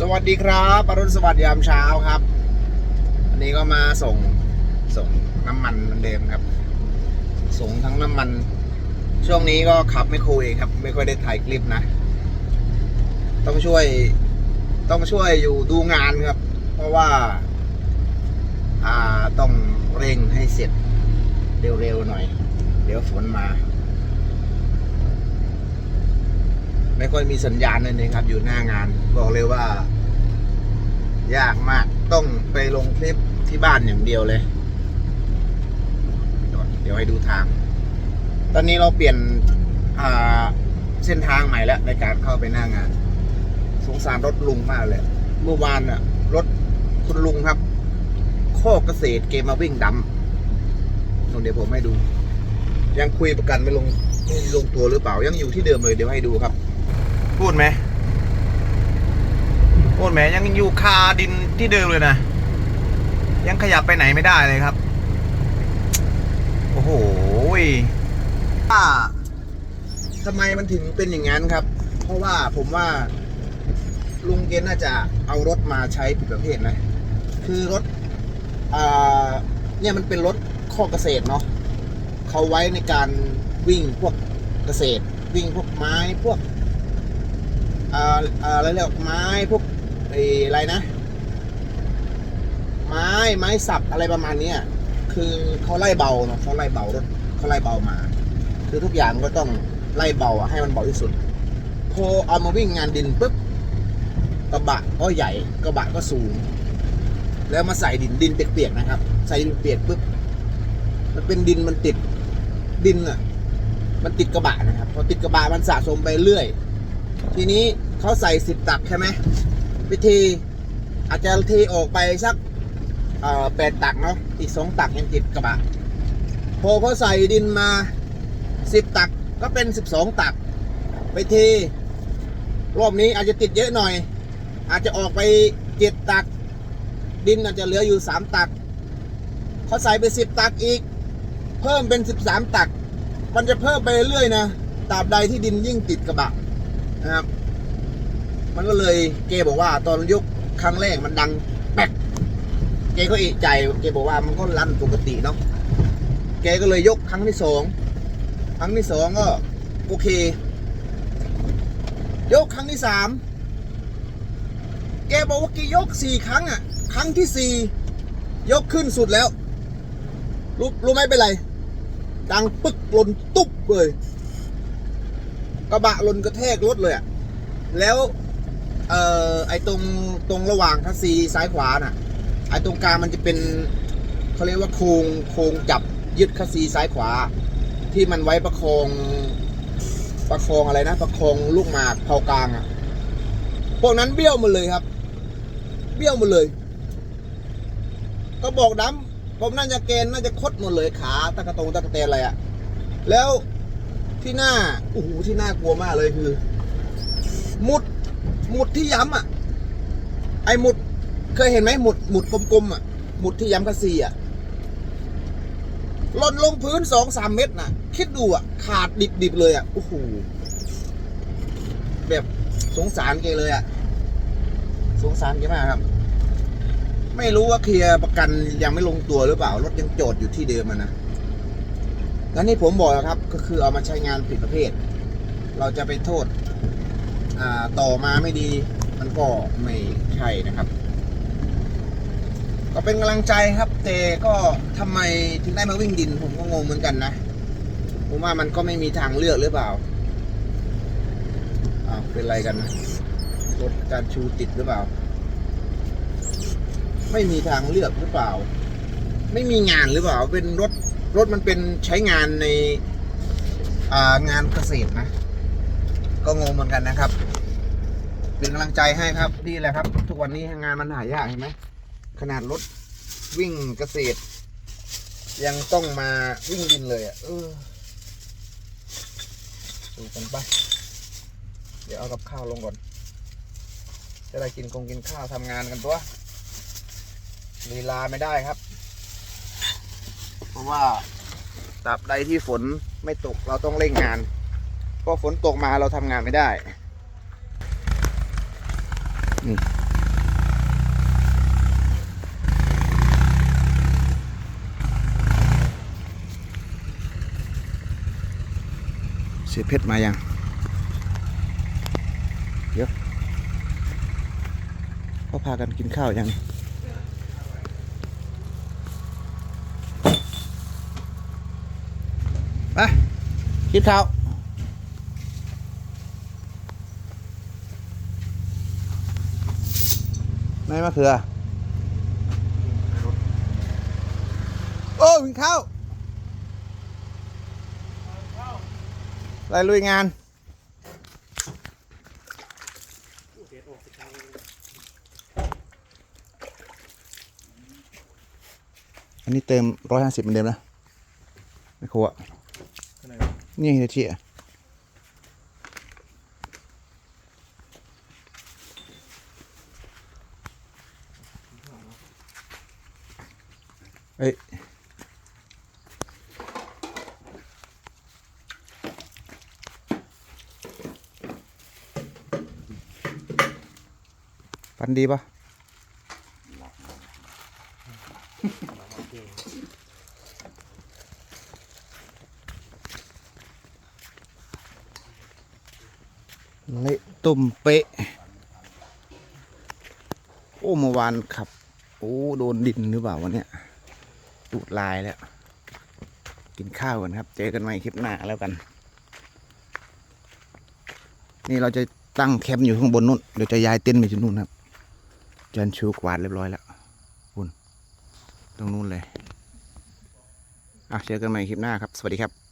สวัสดีครับอรุณสวัสดิ์ยามเช้าครับ อันนี้ก็มาส่งส่งน้ำมันเหมือนเดิมครับ ส่งทั้งน้ำมัน ช่วงนี้ก็ขับไม่คุยครับ ไม่ค่อยได้ถ่ายคลิปนะ ต้องช่วย ต้องช่วยอยู่ดูงานครับ เพราะว่า อ่าต้องเร่งให้เสร็จเร็วๆหน่อย เดี๋ยวฝนมา ไม่ค่อยมีสัญญาณเลยนะครับ อยู่หน้างาน บอกเลยว่า ยากมากต้องไปลงคลิปที่บ้านอย่างเดียวเลย เดี๋ยวให้ดูทาง ตอนนี้เราเปลี่ยนเส้นทางใหม่แล้วในการเข้าไปหน้างาน สงสารรถลุงมากเลย เมื่อวานน่ะรถคุณลุงครับ โคกเกษตรเกมมาวิ่งดำนู่นเดี๋ยวผมให้ดู ยังคุยประกันไม่ลงไม่ลงตัวหรือเปล่า ยังอยู่ที่เดิมเลยเดี๋ยวให้ดูครับ พูดไหมพูดไหมยังอยู่คาดินที่เดิมเลยนะ ยังขยับไปไหนไม่ได้เลยครับ โอ้โหอ่าทำไมมันถึงเป็นอย่างนั้นครับ เพราะว่าผมว่า ลุงเกณน่าจะเอารถมาใช้ผิดประเภทนะ คือรถอเนี่ยมันเป็นรถข้อเกษตรเนาะเขาไว้ในการวิ่งพวกเกษตร วิ่งพวกไม้พวก อะไรเรียกไม้พวกอะไรนะ ไม้ไม้สับอะไรประมาณเนี้ยคือเขาไล่เบาเนาะเขาไล่เบารถเขาไล่เบามา คือทุกอย่างก็ต้องไล่เบาอะให้มันเบาที่สุดพอเอามาวิ่งงานดินปุ๊บกระบะก็ใหญ่กระบะก็สูง แล้วมาใส่ดินดินเปียกๆนะครับ ใส่ดินเปียกปุ๊บมันเป็นดินมันติดดินอะมันติดกระบะนะครับพอติดกระบะมันสะสมไปเรื่อย ทีนี้เขาใส่สิบตักใช่ไหมวิธีอาจจะเทออกไปสักเอ่อแปดตักเนาะอีกสองตักยังติดกระบะพอเขาใส่ดินมาสิบตักก็เป็นสิบสองตัก ไปเทรอบนี้อาจจะติดเยอะหน่อย อาจจะออกไปเจ็ดตัก ดินอาจจะเหลืออยู่สามตักเขาใส่ไปสิบตักอีก เพิ่มเป็นสิบสามตัก มันจะเพิ่มไปเรื่อยนะตราบใดที่ดินยิ่งติดกระบะ นะครับ มันก็เลยเกบอกว่า ตอนยกครั้งแรกมันดังแป๊กเกก็เอกใจเกบอกว่ามันก็ลั่นปกติเนาะแกก็เลยยกครั้งที่สองครั้งที่สองก็โอเค ยกครั้งที่สามแกบอกว่าแกยกสี่ครั้งอะ ครั้งที่สี่ยกขึ้นสุดแล้ว รู้รู้ไหมเป็นไร ดังปึ๊กล่นตุ๊บเลย ระบะลนกระแทกรถเลยอะแล้วเอ่อไอ้ตรงตรงระหว่างคัสซีซ้ายขวาน่ะไอ้ตรงกลางมันจะเป็นเขาเรียกว่าโครงโครงจับยึดคัสซีซ้ายขวา ที่มันไว้ประคองประคองอะไรนะ ประคองลูกหมากเผากลางอะ่ะพวกนั้นเบี้ยวหมดเลยครับ เบี้ยวหมดเลย ก็บอกดำผมน่าจะเกณฑ์น่าจะคดหมดเลยขาตะกะตรงตะกะเตนอะไรอะ่ะแล้ว ที่หน้าโอ้โหที่น่ากลัวมากเลยคือ หมุด หมุดที่ย้ำอะ ไอหมุด เคยเห็นไหมหมุดหมุดกลมๆอะ หมุดที่ย้ำคัสซีอะหล่นลงพื้นสองสามเม็ดน่ะคิดดูอะ ขาดดิบๆเลยอะโอ้โหแบบสงสารแกเลยอะ สงสารแกมากครับ ไม่รู้ว่าเคลียร์ประกันยังไม่ลงตัวหรือเปล่ารถยังจทย์อยู่ที่เดิมอะนะ งั้นนี่ผมบอกแล้วครับ ก็คือเอามาใช้งานผิดประเภท เราจะไปโทษต่อมาไม่ดี มันก็ไม่ใช่นะครับ ก็เป็นกำลังใจครับ แต่ก็ทำไมถึงได้มาวิ่งดิน ผมก็งงเหมือนกันนะ ผมว่ามันก็ไม่มีทางเลือกหรือเปล่าอ้าวเป็นไรกันนะรถการชูติดหรือเปล่า ไม่มีทางเลือกหรือเปล่า ไม่มีงานหรือเปล่า เป็นรถ รถมันเป็นใช้งานในงานเกษตรนะ ก็งงเหมือนกันนะครับ เป็นกำลังใจให้ครับนี่แหละครับ ทุกวันนี้งานมันหายากเห็นไหมขนาดรถวิ่งเกษตร ยังต้องมาวิ่งดินเลยอะเออดูกันไปเดี๋ยวเอากับข้าวลงก่อน จะได้กินคงกินข้าวทำงานกันตัวลีลาไม่ได้ครับะว่าตราบใดที่ฝนไม่ตกเราต้องเร่งงานเพราะฝนตกมาเราทำงานไม่ได้นี่เสียเพชรมายังเยอะยวเขาพากันกินข้าวยัง ไปกินข้าวไม่มะเขือ โอ้กินข้าวไรลุยงานอันนี้เติมร้อยห้าสิบเหมือนเดิมนะไม่ครัว นี่เฮียเชี่ยเอ้ย ฟันดีปะเละ ตุ่มเป๊ะ โอ้เมื่อวานขับ โอ้โดนดินหรือเปล่าวันเนี้ยตูดลายแล้ว กินข้าวกันครับ เจอกันใหม่คลิปหน้าแล้วกัน นี่เราจะตั้งแคมป์อยู่ข้างบนนู้นเดี๋ยวจะย้ายเต็นท์ไปที่นู่นครับจันชูกวาดเรียบร้อยแล้วคุณตรงนู้นเลยอะเจอกันใหม่คลิปหน้าครับ สวัสดีครับ